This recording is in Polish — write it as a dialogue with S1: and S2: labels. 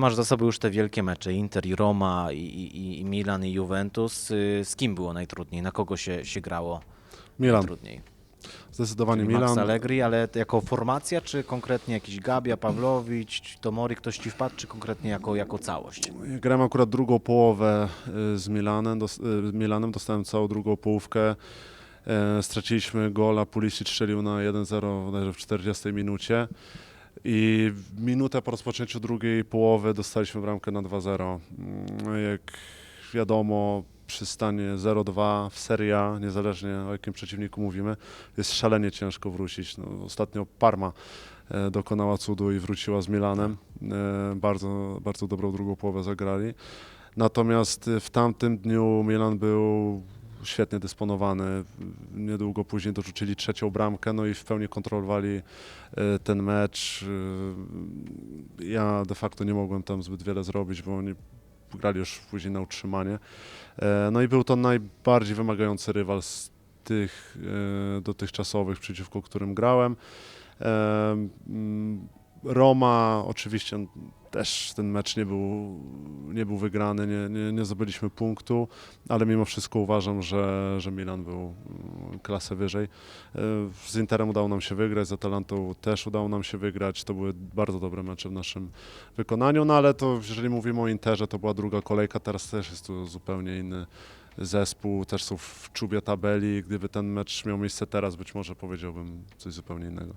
S1: Masz za sobą już te wielkie mecze, Inter i Roma, i, i, i Milan i Juventus. Y, Z kim było najtrudniej? Na kogo się, się grało
S2: Milan,
S1: najtrudniej?
S2: zdecydowanie
S1: Czyli Max
S2: Milan.
S1: Allegri, ale jako formacja, czy konkretnie jakiś Gabia, Pawlowicz, Tomori, ktoś ci wpadł, czy konkretnie jako, jako całość?
S2: Grałem akurat drugą połowę y, z Milanem, dos, y, Milanem dostałem całą drugą połówkę. E, Straciliśmy gola, Pulisic strzelił na 1-0 bodajże w 40 minucie. I minutę po rozpoczęciu drugiej połowy dostaliśmy bramkę na 2-0. Mm, Jak wiadomo, przy stanie 0-2 w Serie A, niezależnie o jakim przeciwniku mówimy, jest szalenie ciężko wrócić. No, ostatnio Parma e, dokonała cudu i wróciła z Milanem. E, Bardzo, bardzo dobrą drugą połowę zagrali. Natomiast w tamtym dniu Milan był świetnie dysponowany. Niedługo później dorzucili trzecią bramkę, no i w pełni kontrolowali e, ten mecz. E, Ja de facto nie mogłem tam zbyt wiele zrobić, bo oni grali już później na utrzymanie. E, No i był to najbardziej wymagający rywal z tych dotychczasowych, przeciwko którym grałem. Roma oczywiście też ten mecz nie był, nie był wygrany, nie, nie, nie zdobyliśmy punktu, ale mimo wszystko uważam, że, że Milan był mm, klasę wyżej. E, Z Interem udało nam się wygrać, z Atalantą też udało nam się wygrać. To były bardzo dobre mecze w naszym wykonaniu, no ale to jeżeli mówimy o Interze, to była druga kolejka, teraz też jest to zupełnie inny zespół, też są w czubie tabeli. Gdyby ten mecz miał miejsce teraz, być może powiedziałbym coś zupełnie innego.